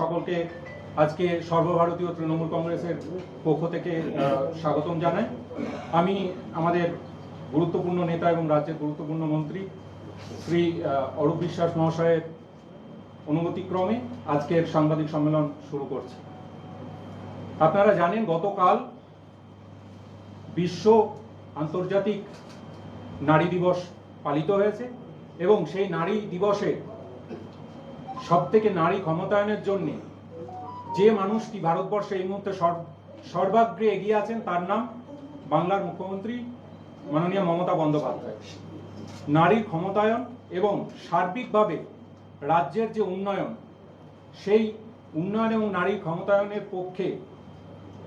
সকলকে আজকে সর্বভারতীয় তৃণমূল কংগ্রেসের পক্ষ থেকে স্বাগতম জানাই। আমি আমাদের গুরুত্বপূর্ণ নেতা এবং রাজ্যের গুরুত্বপূর্ণ মন্ত্রী শ্রী অরূপ বিশ্বাস মহাশয়ের অনুমতিক্রমে আজকের সাংবাদিক সম্মেলন শুরু করছি। আপনারা জানেন, গতকাল বিশ্ব আন্তর্জাতিক নারী দিবস পালিত হয়েছে এবং সেই নারী দিবসে সব থেকে নারী ক্ষমতায়নের জন্য যে মানুষটি ভারতবর্ষে এই মুহূর্তে সর্ব- সর্বাগ্রে এগিয়ে আছেন, তার নাম বাংলার মুখ্যমন্ত্রী মাননীয় মমতা বন্দ্যোপাধ্যায়। নারীর ক্ষমতায়ন এবং সার্বিকভাবে রাজ্যের যে উন্নয়ন, সেই উন্নয়ন এবং নারীর ক্ষমতায়নের পক্ষে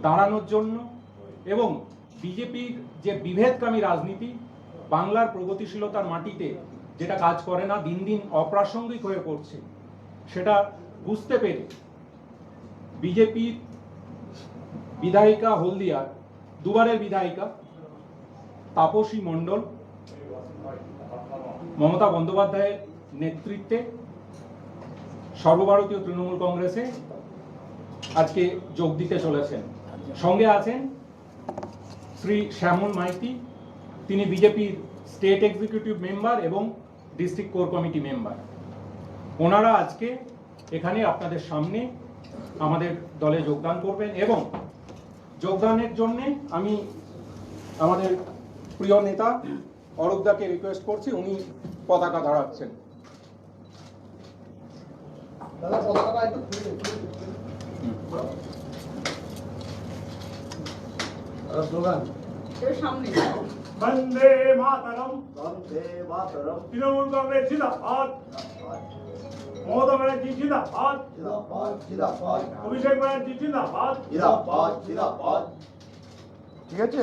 দাঁড়ানোর জন্য এবং বিজেপির যে বিভেদকামী রাজনীতি, বাংলার প্রগতিশীলতার মাটিতে যেটা কাজ করে না, দিন দিন অপ্রাসঙ্গিক হয়ে পড়ছে। সেটা বুঝতে পেরে বিজেপির বিধায়িকা হলদিয়ার, দুবারের বিধায়িকা তাপসী মণ্ডল, মমতা বন্দ্যোপাধ্যায়ের নেতৃত্বে সর্বভারতীয় তৃণমূল কংগ্রেসে আজকে যোগ দিতে চলেছেন। সঙ্গে আছেন শ্রী শ্যামল মাইতি, তিনি বিজেপির স্টেট এক্সিকিউটিভ মেম্বার এবং ডিস্ট্রিক্ট কোর কমিটি মেম্বার। ওনারা আজকে এখানে আপনাদের সামনে আমাদের দলে যোগদান করবেন এবং যোগদানের জন্য আমি আমাদের প্রিয় নেতা অরূপদাকে রিকোয়েস্ট করছি উনি পতাকা দাঁড়াচ্ছেন দাদা বন্দে মাতরম। বন্দে মাতরম। তৃণমূল কংগ্রেস জিন্দাবাদ। মমতা ঠিক আছে?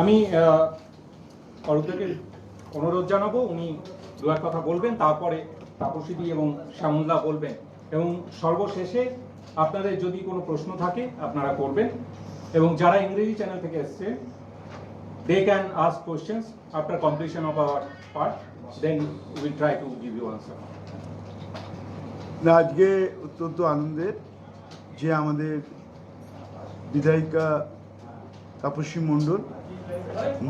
আমি অরূপদাকে অনুরোধ জানাব উনি দু এক কথা বলবেন তারপরে তাপসীদি এবং শ্যামলদা বলবেন। এবং সর্বশেষে আপনাদের যদি কোনো প্রশ্ন থাকে আপনারা করবেন। এবং যারা ইংরেজি চ্যানেল থেকে এসছে they can ask questions after completion of our part then will try to give you answer না, আজকে অত্যন্ত আনন্দের যে আমাদের বিধায়িকা তাপসী মণ্ডল,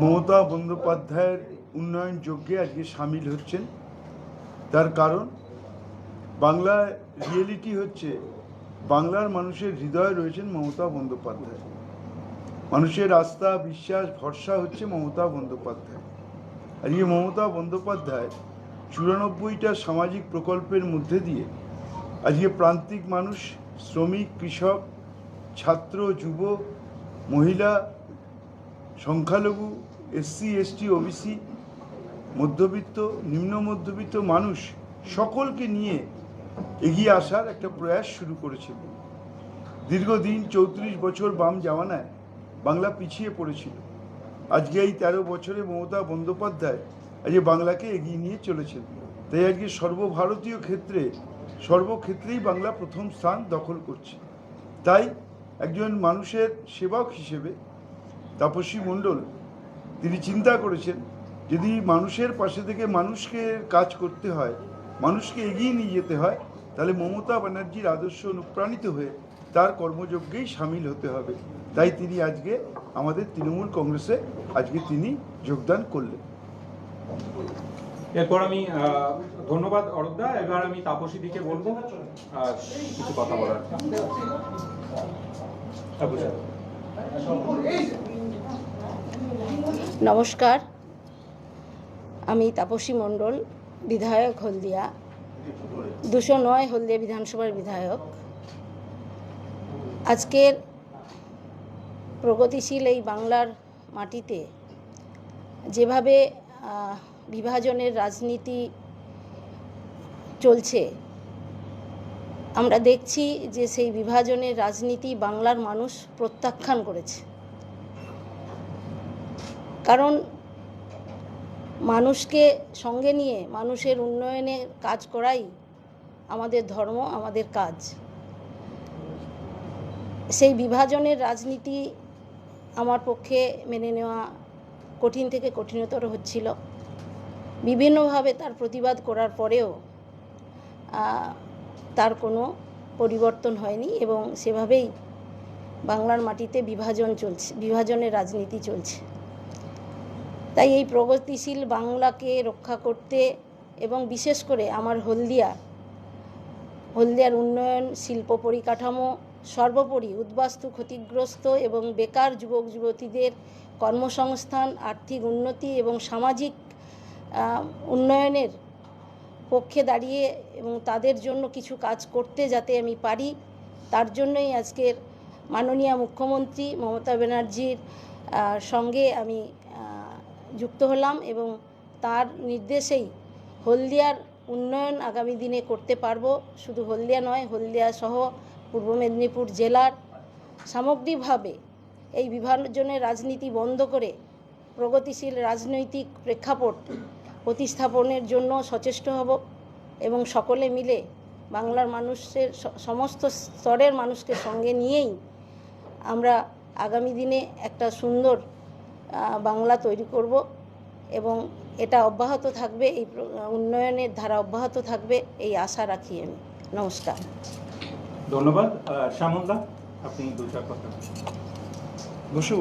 মমতা বন্দ্যোপাধ্যায়ের উন্নয়ন যজ্ঞে আজকে সামিল হচ্ছেন। তার কারণ বাংলায় রিয়েলিটি হচ্ছে, বাংলার মানুষের হৃদয়ে রয়েছেন মমতা বন্দ্যোপাধ্যায়। মানুষের আস্থা, বিশ্বাস, ভরসা হচ্ছে মমতা বন্দ্যোপাধ্যায়। আজকে মমতা বন্দ্যোপাধ্যায় চুরানব্বইটা সামাজিক প্রকল্পের মধ্যে দিয়ে আজকে প্রান্তিক মানুষ, শ্রমিক, কৃষক, ছাত্র, যুব, মহিলা, সংখ্যালঘু, এসসি, এসটি, ওবিসি, মধ্যবিত্ত, নিম্ন মধ্যবিত্ত মানুষ সকলকে নিয়ে এগিয়ে আসার একটা প্রয়াস শুরু করেছিল দীর্ঘদিন চৌত্রিশ বছর বাম জামানায় বাংলা পিছিয়ে পড়েছিল। আজকে এই তেরো বছরে মমতা বন্দ্যোপাধ্যায় আজকে বাংলাকে এগিয়ে নিয়ে চলেছেন। তাই আজকে সর্বভারতীয় ক্ষেত্রে, সর্বক্ষেত্রেই বাংলা প্রথম স্থান দখল করছে। তাই একজন মানুষের সেবক হিসেবে তাপসী মণ্ডল, তিনি চিন্তা করেছেন, যদি মানুষের পাশে থেকে মানুষকে কাজ করতে হয়, মানুষকে এগিয়ে নিয়ে যেতে হয়, তাহলে মমতা ব্যানার্জির আদর্শ অনুপ্রাণিত হয়ে তার কর্মযজ্ঞেই সামিল হতে হবে। তাই তিনি আজকে আমাদের তৃণমূল কংগ্রেসে আজকে তিনি যোগদান করলেন। এরপর আমি ধন্যবাদ অরূপদা এবার আমি তাপসীদিকে বলব কিছু কথা বলার। নমস্কার। আমি তাপসী মণ্ডল বিধায়ক হলদিয়া। দুশো নয় হলদিয়া বিধানসভার বিধায়ক। আজকের প্রগতিশীল এই বাংলার মাটিতে যেভাবে বিভাজনের রাজনীতি চলছে, আমরা দেখছি যে সেই বিভাজনের রাজনীতি বাংলার মানুষ প্রত্যাখ্যান করেছে। কারণ মানুষকে সঙ্গে নিয়ে, মানুষের উন্নয়নের কাজ করাই আমাদের ধর্ম, আমাদের কাজ। সেই বিভাজনের রাজনীতি আমার পক্ষে মেনে নেওয়া কঠিন থেকে কঠিনতর হচ্ছিল। বিভিন্নভাবে তার প্রতিবাদ করার পরেও তার কোনো পরিবর্তন হয়নি এবং সেভাবেই বাংলার মাটিতে বিভাজন চলছে, বিভাজনের রাজনীতি চলছে। তাই এই প্রগতিশীল বাংলাকে রক্ষা করতে এবং বিশেষ করে আমার হলদিয়া, হলদিয়ার উন্নয়ন, শিল্প পরিকাঠামো সর্বোপরি উদ্বাস্তু, ক্ষতিগ্রস্ত এবং বেকার যুবক, যুবতীদের কর্মসংস্থান, আর্থিক উন্নতি এবং সামাজিক উন্নয়নের পক্ষে দাঁড়িয়ে এবং তাদের জন্য কিছু কাজ করতে যাতে আমি পারি, তার জন্যই আজকের মাননীয় মুখ্যমন্ত্রী মমতা ব্যানার্জির সঙ্গে আমি যুক্ত হলাম এবং তার নির্দেশেই হলদিয়ার উন্নয়ন আগামী দিনে করতে পারব। শুধু হলদিয়া নয়, হলদিয়া সহ পূর্ব মেদিনীপুর জেলার সামগ্রিকভাবে এই বিভাজনের রাজনীতি বন্ধ করে প্রগতিশীল রাজনৈতিক প্রেক্ষাপট প্রতিস্থাপনের জন্য সচেষ্ট হব এবং সকলে মিলে বাংলার মানুষের সমস্ত স্তরের মানুষকে সঙ্গে নিয়েই আমরা আগামী দিনে একটা সুন্দর বাংলা তৈরি করব এবং এটা অব্যাহত থাকবে, এই উন্নয়নের ধারা অব্যাহত থাকবে, এই আশা রাখি আমি। নমস্কার। ধন্যবাদ। শ্যামলদা আপনি দু চার কথা বসুন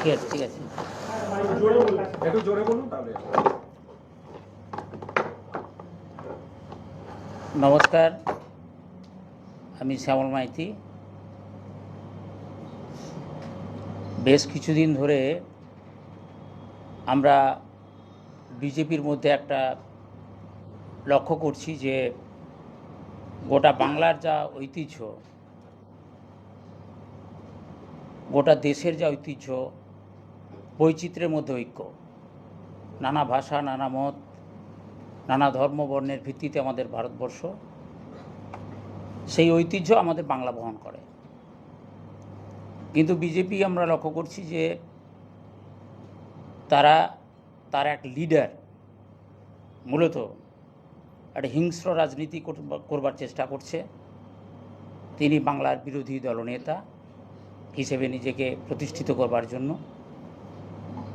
ঠিক আছে ঠিক আছে। একটু জোরে বলুন তাহলে। নমস্কার আমি শ্যামল মাইতি। বেশ কিছুদিন ধরে আমরা বিজেপির মধ্যে একটা লক্ষ্য করছি যে গোটা বাংলার যা ঐতিহ্য, গোটা দেশের যা ঐতিহ্য, বৈচিত্র্যের মধ্যে ঐক্য। নানা ভাষা, নানা মত, নানা ধর্ম বর্ণের ভিত্তিতে আমাদের ভারতবর্ষ, সেই ঐতিহ্য আমাদের বাংলা বহন করে। কিন্তু বিজেপি আমরা লক্ষ্য করছি যে তারা, তার এক লিডার মূলত একটা হিংস্র রাজনীতি করবা- করবার চেষ্টা করছে। তিনি বাংলার বিরোধী দলনেতা হিসেবে নিজেকে প্রতিষ্ঠিত করবার জন্য।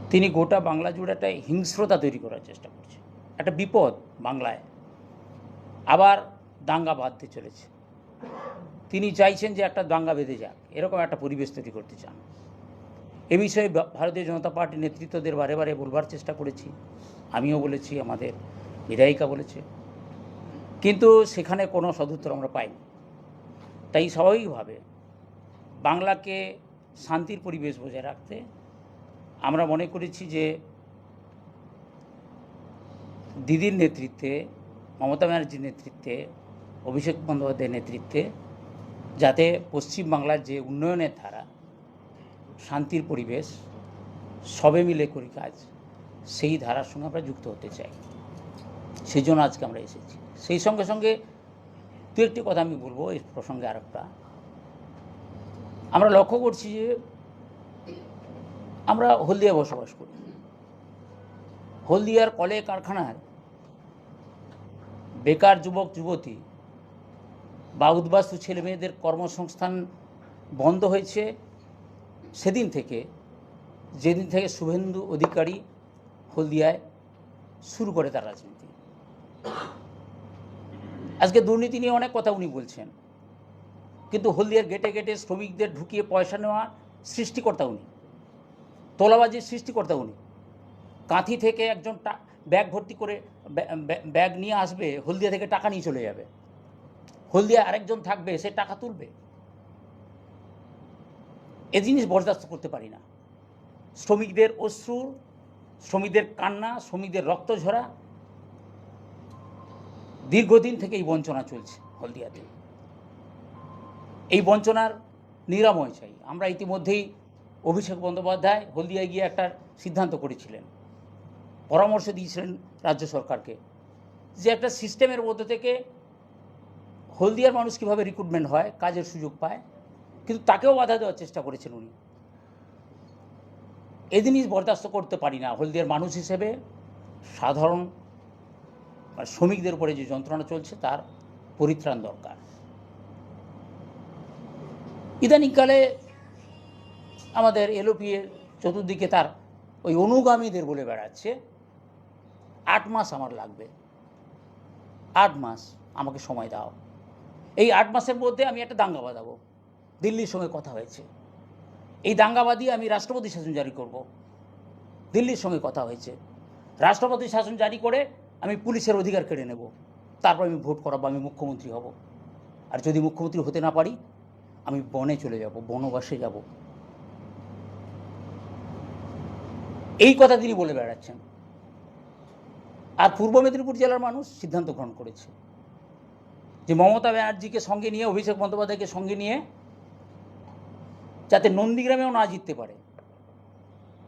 তিনি গোটা বাংলা জুড়ে একটা হিংস্রতা তৈরি করার চেষ্টা করছে। একটা বিপদ বাংলায়। আবার দাঙ্গা বাঁধতে চলেছে। তিনি চাইছেন যে একটা দাঙ্গা বেঁধে যাক। এরকম একটা পরিবেশ তৈরি করতে চান। এ বিষয়ে ভারতীয় জনতা পার্টির নেতৃত্বদের বারে বারে বলবার চেষ্টা করেছি। আমিও বলেছি, আমাদের বিধায়িকা বলেছে। কিন্তু সেখানে কোনো সদুত্তর আমরা পাইনি। তাই স্বাভাবিকভাবে বাংলাকে শান্তির পরিবেশ বজায় রাখতে আমরা মনে করেছি যে দিদির নেতৃত্বে, মমতা ব্যানার্জির নেতৃত্বে, অভিষেক বন্দ্যোপাধ্যায়ের নেতৃত্বে যাতে পশ্চিমবাংলার যে উন্নয়নের ধারা, শান্তির পরিবেশ, সবে মিলে করি কাজ, সেই ধারার সঙ্গে আমরা যুক্ত হতে চাই। সেই জন্য আজকে আমরা এসেছি। সেই সঙ্গে সঙ্গে দু একটি কথা আমি বলব এই প্রসঙ্গে আর একটা আমরা লক্ষ্য করছি যে আমরা হলদিয়া বসবাস করি। হলদিয়ার কলে কারখানার বেকার যুবক, যুবতী বা উদ্বাস্তু ছেলে মেয়েদের কর্মসংস্থান বন্ধ হয়েছে। সেদিন থেকে, যেদিন থেকে শুভেন্দু অধিকারী হলদিয়ায় শুরু করে তার রাজনীতি। আজকে দুর্নীতি নিয়ে অনেক কথা উনি বলছেন। কিন্তু হলদিয়ার গেটে গেটে শ্রমিকদের ঢুকিয়ে পয়সা নেওয়া সৃষ্টিকর্তা উনি। তোলাবাজির সৃষ্টিকর্তা উনি। কাঁথি থেকে একজন ব্যাগ ভর্তি করে ব্যা- ব্যা- ব্যাগ নিয়ে আসবে, হলদিয়া থেকে টাকা নিয়ে চলে যাবে। হলদিয়া আরেকজন থাকবে, সে টাকা তুলবে। এ জিনিস বরদাস্ত করতে পারি না। শ্রমিকদের অশ্রু, শ্রমিকদের কান্না, শ্রমিকদের রক্ত ঝরা দীর্ঘদিন থেকে এই বঞ্চনা চলছে হলদিয়াতে। এই বঞ্চনার নিরাময় চাই। আমরা ইতিমধ্যেই অভিষেক বন্দ্যোপাধ্যায় হলদিয়ায় গিয়ে একটা সিদ্ধান্ত করেছিলেন। পরামর্শ দিয়েছিলেন রাজ্য সরকারকে যে একটা সিস্টেমের মধ্যে থেকে হলদিয়ার মানুষ কীভাবে রিক্রুটমেন্ট হয়, কাজের সুযোগ পায়, কিন্তু তাকেও বাধা দেওয়ার চেষ্টা করেছেন উনি। এ জিনিস বরদাস্ত করতে পারি না। হলদিয়ার মানুষ হিসেবে সাধারণ শ্রমিকদের উপরে যে যন্ত্রণা চলছে, তার পরিত্রাণ দরকার। ইদানিংকালে আমাদের এলোপিএ চতুর্দিকে তার ওই অনুগামীদের বলে বেড়াচ্ছে, আট মাস আমার লাগবে। আট মাস আমাকে সময় দাও। এই আট মাসের মধ্যে আমি একটা দাঙ্গা বাঁধাবো। দিল্লির সঙ্গে কথা হয়েছে। এই দাঙ্গাবাদী আমি রাষ্ট্রপতি শাসন জারি করব। দিল্লির সঙ্গে কথা হয়েছে। রাষ্ট্রপতি শাসন জারি করে আমি পুলিশের অধিকার কেড়ে নেব। তারপর আমি ভোট করাবো, আমি মুখ্যমন্ত্রী হব। আর যদি মুখ্যমন্ত্রী হতে না পারি, আমি বনে চলে যাব, বনবাসে যাব। এই কথা তিনি বলে বেড়াচ্ছেন। আর পূর্ব মেদিনীপুর জেলার মানুষ সিদ্ধান্ত গ্রহণ করেছে যে মমতা ব্যানার্জিকে সঙ্গে নিয়ে, অভিষেক বন্দ্যোপাধ্যায়কে সঙ্গে নিয়ে যাতে নন্দীগ্রামেও না জিততে পারে।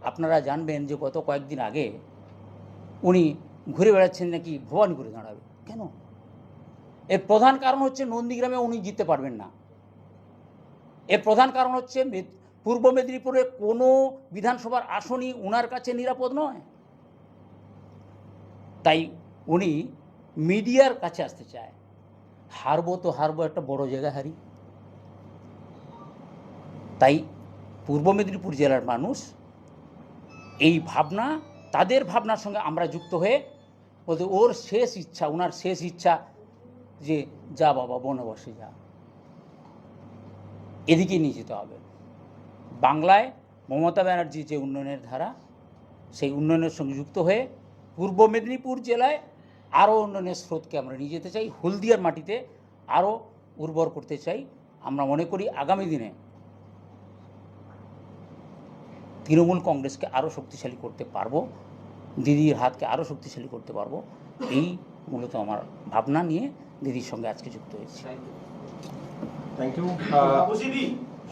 আপনারা জানবেন যে গত কয়েকদিন আগে উনি ঘুরে বেড়াচ্ছেন নাকি ভবানীপুরে দাঁড়াবে? কেন? এর প্রধান কারণ হচ্ছে নন্দীগ্রামে উনি জিততে পারবেন না। এর প্রধান কারণ হচ্ছে পূর্ব মেদিনীপুরে কোনো বিধানসভার আসনই ওনার কাছে নিরাপদ নয়। তাই উনি মিডিয়ার কাছে আসতে চায়। হারবো তো হারবো, একটা বড় জায়গা হারি। তাই পূর্ব মেদিনীপুর জেলার মানুষ এই ভাবনা, তাদের ভাবনার সঙ্গে আমরা যুক্ত হয়ে বলতে ওর শেষ ইচ্ছা ওনার শেষ ইচ্ছা যে যা বাবা, বনবাসে যা। এদিকে নিয়ে যেতে হবে। বাংলায় মমতা ব্যানার্জির যে উন্নয়নের ধারা, সেই উন্নয়নের সঙ্গে যুক্ত হয়ে পূর্ব মেদিনীপুর জেলায় আরও উন্নয়নের স্রোতকে আমরা নিয়ে যেতে চাই। হলদিয়ার মাটিতে আরও উর্বর করতে চাই। আমরা মনে করি আগামী দিনে তৃণমূল কংগ্রেসকে আরও শক্তিশালী করতে পারব। দিদির হাতকে আরও শক্তিশালী করতে পারব এই মূলত আমার ভাবনা নিয়ে দিদির সঙ্গে আজকে যুক্ত হয়েছি। থ্যাংক ইউ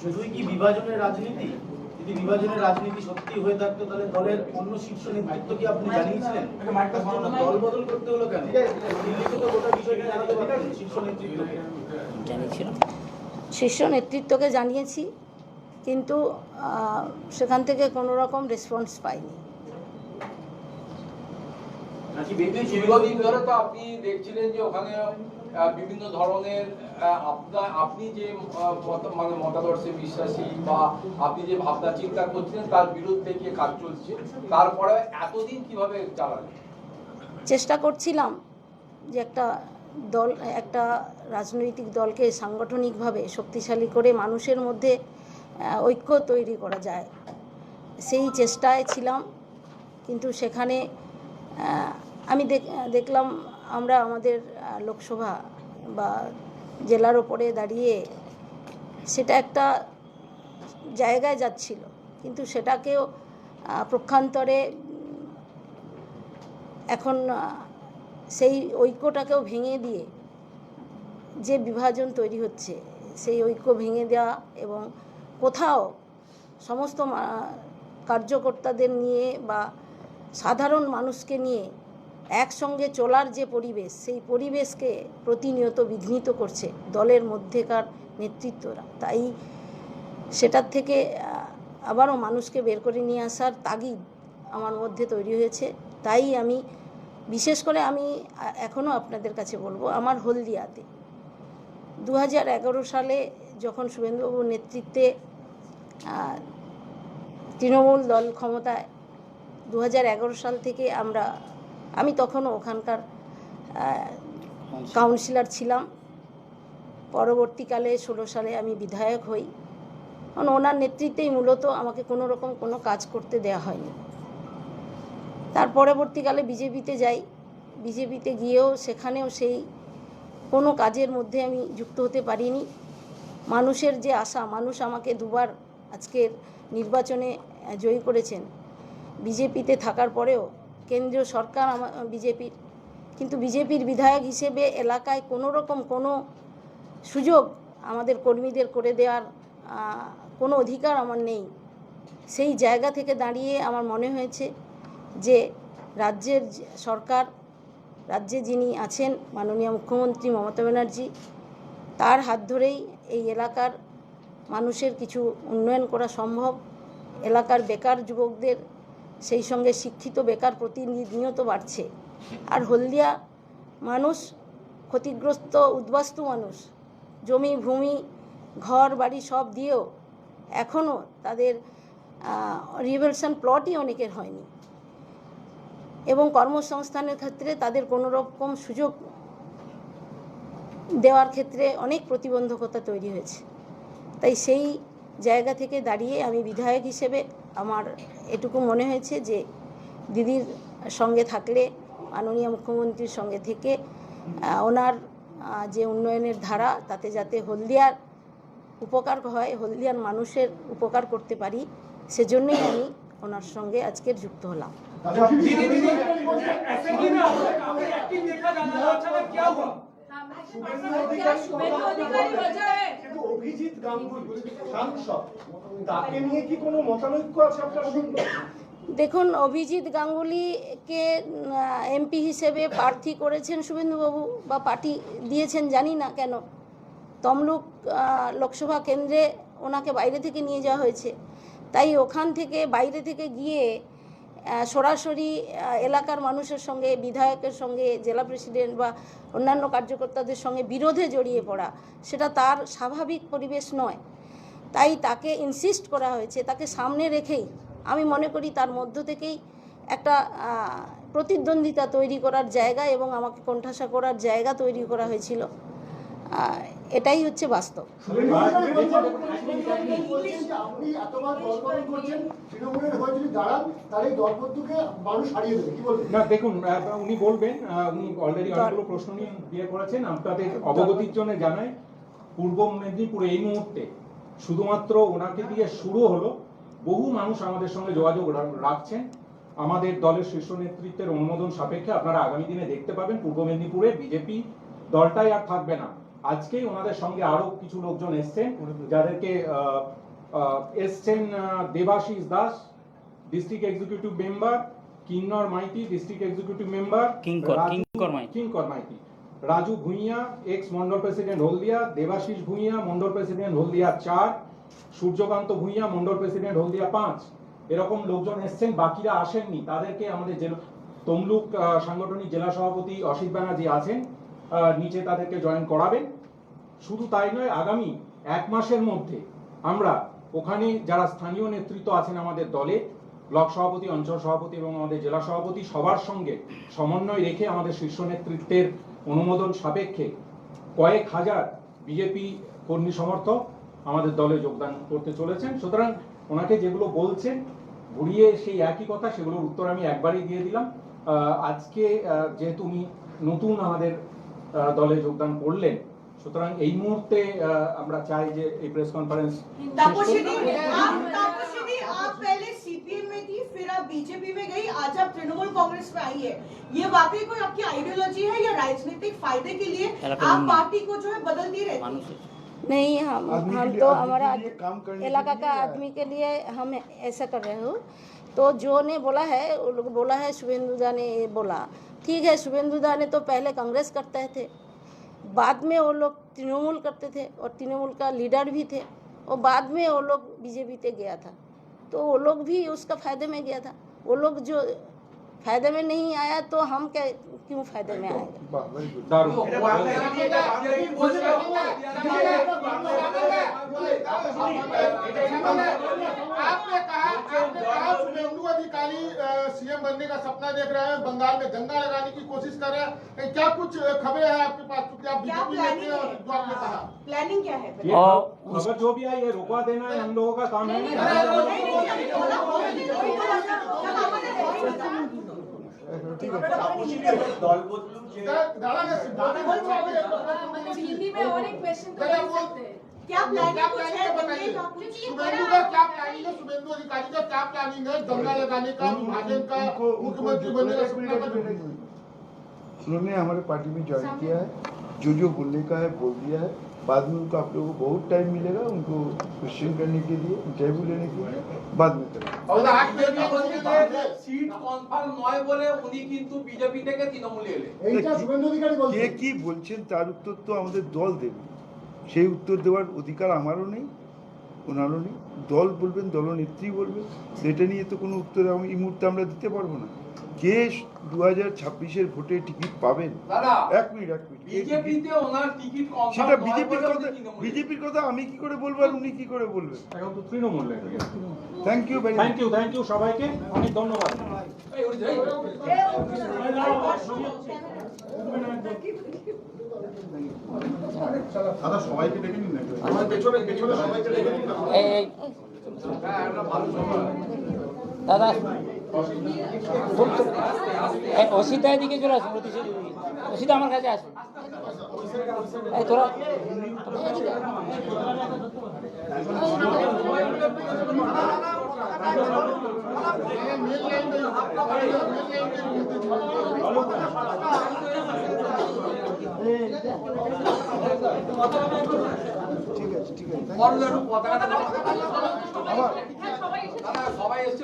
শুধুই কি বিভাজনের রাজনীতি? যদি বিভাজনের রাজনীতি সত্যি হয়ে থাকতো তাহলে দলের অন্য শীর্ষ নেতৃত্ব কি আপনি জানিয়েছিলেন? দল বদল করতে হলো কেন? দিল্লিতে তো গোটা বিষয়টা জানাতে পারতেন শীর্ষ নেতৃত্বকে। জানিয়েছিলাম। শীর্ষ নেতৃত্বকে জানিয়েছি কিন্তু সেখান থেকে কোনো রকম রেসপন্স পাইনি। দীর্ঘদিন ধরে তো আপনি দেখছিলেন যে ওখানে বিভিন্ন ধরনের আপনার আপনি যে মানে মতাদর্শে বিশ্বাসী বা আপনি যে ভাবনা চিন্তা করছিলেন তার বিরুদ্ধে গিয়ে কাজ চলছে তারপরে এতদিন কীভাবে চালালেন? চেষ্টা করছিলাম যে একটা দল একটা রাজনৈতিক দলকে সাংগঠনিকভাবে শক্তিশালী করে মানুষের মধ্যে ঐক্য তৈরি করা যায়। সেই চেষ্টায় ছিলাম কিন্তু সেখানে আহ, আমি দেখ- দেখলাম আমরা আমাদের লোকসভা বা জেলার ওপরে দাঁড়িয়ে সেটা একটা জায়গায় যাচ্ছিল। কিন্তু সেটাকেও প্রক্ষান্তরে এখন সেই ঐক্যটাকেও ভেঙে দিয়ে যে বিভাজন তৈরি হচ্ছে, সেই ঐক্য ভেঙে দেওয়া এবং কোথাও সমস্ত কার্যকর্তাদের নিয়ে বা সাধারণ মানুষকে নিয়ে একসঙ্গে চলার যে পরিবেশ, সেই পরিবেশকে প্রতিনিয়ত বিঘ্নিত করছে দলের মধ্যেকার নেতৃত্বরা। তাই সেটার থেকে আবারও মানুষকে বের করে নিয়ে আসার তাগিদ আমার মধ্যে তৈরি হয়েছে। তাই আমি, বিশেষ করে আমি এখনও আপনাদের কাছে বলব, আমার হলদিয়াতে। দু হাজার এগারো সালে যখন শুভেন্দুবাবুর নেতৃত্বে তৃণমূল দল ক্ষমতায় দু হাজার এগারো সাল থেকে আমরা আমি তখনও ওখানকার কাউন্সিলর ছিলাম। পরবর্তীকালে ষোলো সালে আমি বিধায়ক হই। কারণ ওনার নেতৃত্বেই মূলত আমাকে কোনো রকম কোনো কাজ করতে দেওয়া হয়নি। তার পরবর্তীকালে বিজেপিতে যাই। বিজেপিতে গিয়েও সেখানেও সেই কোনো কাজের মধ্যে আমি যুক্ত হতে পারিনি। মানুষের যে আশা, মানুষ আমাকে দুবার আজকের নির্বাচনে জয়ী করেছেন। বিজেপিতে থাকার পরেও কেন্দ্রীয় সরকার আমার বিজেপির। কিন্তু বিজেপির বিধায়ক হিসেবে এলাকায় কোনো রকম কোনো সুযোগ আমাদের কর্মীদের করে দেওয়ার কোনো অধিকার আমার নেই। সেই জায়গা থেকে দাঁড়িয়ে আমার মনে হয়েছে যে রাজ্যের সরকার, রাজ্যে যিনি আছেন মাননীয় মুখ্যমন্ত্রী মমতা ব্যানার্জি, তার হাত ধরেই এই এলাকার মানুষের কিছু উন্নয়ন করা সম্ভব। এলাকার বেকার যুবকদের সেই সঙ্গে শিক্ষিত বেকার প্রতিনিয়ত বাড়ছে। আর হলদিয়া মানুষ, ক্ষতিগ্রস্ত উদ্বাস্তু মানুষ, জমি, ভূমি, ঘর, বাড়ি সব দিয়েও এখনও তাদের রিভেলশন প্লটই অনেকের হয়নি। এবং কর্মসংস্থানের ক্ষেত্রে তাদের কোনো রকম সুযোগ দেওয়ার ক্ষেত্রে অনেক প্রতিবন্ধকতা তৈরি হয়েছে। তাই সেই জায়গা থেকে দাঁড়িয়ে আমি বিধায়ক হিসেবে আমার এটুকু মনে হয়েছে যে দিদির সঙ্গে থাকলে মাননীয় মুখ্যমন্ত্রীর সঙ্গে থেকে ওনার যে উন্নয়নের ধারা তাতে যাতে হলদিয়ার উপকার হয় হলদিয়ার মানুষের উপকার করতে পারি সেজন্যই আমি ওনার সঙ্গে আজকের যুক্ত হলাম দেখুন, অভিজিৎ গাঙ্গুলিকে এমপি হিসেবে প্রার্থী করেছেন শুভেন্দুবাবু বা পার্টি দিয়েছেন, জানি না কেন। তমলুক লোকসভা কেন্দ্রে ওনাকে বাইরে থেকে নিয়ে যাওয়া হয়েছে। তাই ওখান থেকে বাইরে থেকে গিয়ে সরাসরি এলাকার মানুষের সঙ্গে, বিধায়কের সঙ্গে, জেলা প্রেসিডেন্ট বা অন্যান্য কার্যকর্তাদের সঙ্গে বিরোধে জড়িয়ে পড়া, সেটা তার স্বাভাবিক পরিবেশ নয়। তাই তাকে ইনসিস্ট করা হয়েছে, তাকে সামনে রেখেই আমি মনে করি তার মধ্য থেকেই একটা প্রতিদ্বন্দ্বিতা তৈরি করার জায়গা এবং আমাকে কোণঠাসা করার জায়গা তৈরি করা হয়েছিল। এটাই হচ্ছে বাস্তব। না দেখুন উনি বলবেন উনি অলরেডি অনেকগুলো প্রশ্ন নিয়ে বিয়ে করেছেন আপনাদের অবগতির জন্য জানাই পূর্ব মেদিনীপুরে এই মুহূর্তে শুধুমাত্র ওনাকে দিয়ে শুরু হলো বহু মানুষ আমাদের সঙ্গে যোগাযোগ রাখছেন। আমাদের দলের শীর্ষ নেতৃত্বের অনুমোদন সাপেক্ষে আপনারা আগামী দিনে দেখতে পাবেন পূর্ব মেদিনীপুরে বিজেপি দলটাই আর থাকবে না। আজকেই ওনাদের সঙ্গে আরও কিছু লোকজন এসছেন যাদেরকে এসছেন Debashis Das district executive member Kinnar Maity district executive member Kinkar, Maity. Raju Bhuiyan ex mandal president Haldia Debashis Bhuiyan mandal president Haldia চার সূর্যকান্ত ভুঁইয়া মন্ডল প্রেসিডেন্ট হলদিয়া পাঁচ এরকম লোকজন এসছেন বাকিরা আসেননি তাদেরকে আমাদের জেলা তমলুক আহ, সাংগঠনিক জেলা সভাপতি অসিত ব্যানার্জি আছেন আহ, নিচে তাদেরকে জয়েন করাবেন শুধু তাই নয়, আগামী এক মাসের মধ্যে আমরা ওখানে যারা স্থানীয় নেতৃত্ব আছেন আমাদের দলে, ব্লক সভাপতি, অঞ্চল সভাপতি এবং আমাদের জেলা সভাপতি সবার সঙ্গে সমন্বয় রেখে আমাদের শীর্ষ নেতৃত্বের অনুমোদন সাপেক্ষে কয়েক হাজার বিজেপি কর্মী সমর্থক আমাদের দলে যোগদান করতে চলেছেন। সুতরাং ওনাকে যেগুলো বলছেন, ঘুরিয়ে সেই একই কথা, সেগুলোর উত্তর আমি একবারই দিয়ে দিলাম। আজকে যেহেতু উনি নতুন আমাদের দলে যোগদান করলেন সুতরাং এই মুহূর্তে আহ, আমরা চাই যে এই প্রেস কনফারেন্স तापसी दी आप तापसी दी आप पहले सीपीएम में थी फिर आप बीजेपी में गई आज आप तृणमूल कांग्रेस में आई है ये वाकई कोई आपकी आइडियोलॉजी है या राजनीतिक फायदे के लिए इलाका आप में- पार्टी को जो है बदलती रहती है মানুষের नहीं हम आदमी हम के लिए- तो आदमी हमारा के लिए काम करने के इलाका लिए का है। आदमी के लिए हम ऐसा कर रहे हो तो जो ने बोला है वो लोग बोला है शुभेंदुदा ने ये बोला ठीक है शुभेंदुदा ने तो पहले कांग्रेस करते थे बाद में वो लोग तृणमूल करते थे और तृणमूल का लीडर भी थे और बाद में वो लोग बीजेपी ते गया था। तो वो लोग भी उसका फ़ायदे में गया था। वो लोग जो फ़ायदे में नहीं आया तो हम क्या क्यों फ़ायदे में अधिकारी सीएम बनने का सपना देख रहे हैं बंगाल में गंगा लगाने की कोशिश कर रहे हैं क्या कुछ खबरें हैं आपके पास क्योंकि आप बीजेपी कहा प्लानिंग क्या है और जो भी है ये रुकवा देना है हम लोगों का काम है मतलब हिंदी में और एक क्वेश्चन तो कर सकते हैं। क्या प्लानिंग क्या कुछ प्लानिंग है? शुभेंदु का क्या प्लानिंग है? शुभेंदु अधिकारी का क्या प्लानिंग है? दंगा लगाने का विभाजन का मुख्यमंत्री बनने का। उन्होंने हमारे पार्टी में ज्वाइन किया है। जो जो बोलने का है बोल दिया है। बाद में उनको आप लोगों को बहुत टाइम मिलेगा उनको क्वेश्चन करने के लिए इंटरव्यू लेने के लिए बाद में करेंगे और आज के लिए সিট কনফার্ম নয় বলে উনি কিন্তু বিজেপি থেকে তৃণমূলে এলেন এইটা শুভেন্দু অধিকারী কে বলছেন কি বলছেন তার উত্তর তো আমাদের দল দেবে সেই উত্তর দেওয়ার অধিকার আমারও নেই ওনারও নেই দল বলবেন দলনেত্রী বলবেন সেটা নিয়ে তো কোনো উত্তর আমি এই মুহূর্তে আমরা দিতে পারবো না কে দু হাজার ছাব্বিশের ভোটে টিকিট পাবেন। এক মিনিট এক মিনিট। সেটা বিজেপির কথা বিজেপির কথা আমি কি করে বলব আর উনি কি করে বলবেন? এখন তো Trinamool thank you thank you thank you সবাইকে। অনেক ধন্যবাদ। দাদা সবাইকে ডেকে নিন না আমার পেছনে পেছনে সবাইকে ডেকে নিন। হ্যাঁ দাদা অসিতা এদিকে চলে আসুন অসিতা আমার কাছে আসুন। এই তোরা ঠিক আছে ঠিক আছে। দাদা সবাই এসছে